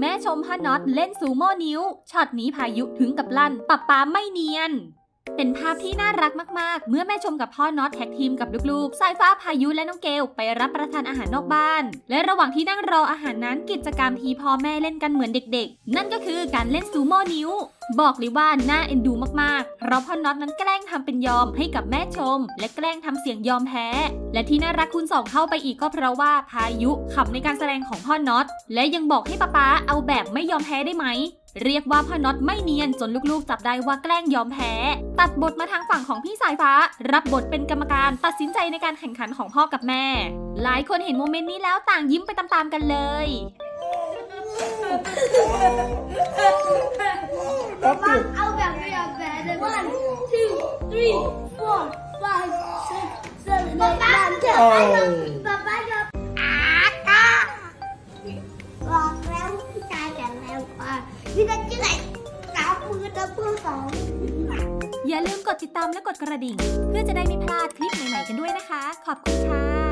แม่ชมพ่อน็อตเล่นซูโม่นิ้วช็อตนี้พายุถึงกับลั่นปับป้าไม่เนียน เป็นภาพที่น่ารักมากๆ เมื่อแม่ชมกับพ่อน็อตแท็กทีมกับลูกๆ สายฟ้าพายุและน้องเกลไปรับประทานอาหารนอกบ้าน และระหว่างที่นั่งรออาหารนั้นกิจกรรมที่พ่อแม่เล่นกันเหมือนเด็กๆ นั่นก็คือการเล่นซูโม่นิ้ว บอกเลยว่าน่าเอ็นดูมากๆ เพราะพ่อน็อตนั้นแกล้งทำเป็นยอมให้กับแม่ชม และแกล้งทำเสียงยอมแพ้ และที่น่ารักคูณสองเข้าไปอีกก็เพราะว่าพายุขำในการแสดงของพ่อน็อต และยังบอกให้ป๊าป๊าเอาแบบไม่ยอมแพ้ได้ไหม เรียกว่าพ่อน็อตไม่เนียนจนลูกๆ จับได้ว่าแกล้งยอมแพ้ ตัดบทมาทางฝั่งของพี่สายฟ้า รับบทเป็นกรรมการตัดสินใจในการแข่งขันของพ่อกับแม่ หลายคนเห็นโมเมนต์นี้แล้วต่างยิ้มไปตามๆกันเลย Mom, I'll be real bad. One, two, three, four, five, six, seven, eight, nine, ten. ามมือตะเพื่อสองอย่าลืมกดติดตามและกดกระดิ่ง เพื่อจะได้ไม่พลาดคลิปใหม่ๆกันด้วยนะคะ ขอบคุณค่ะ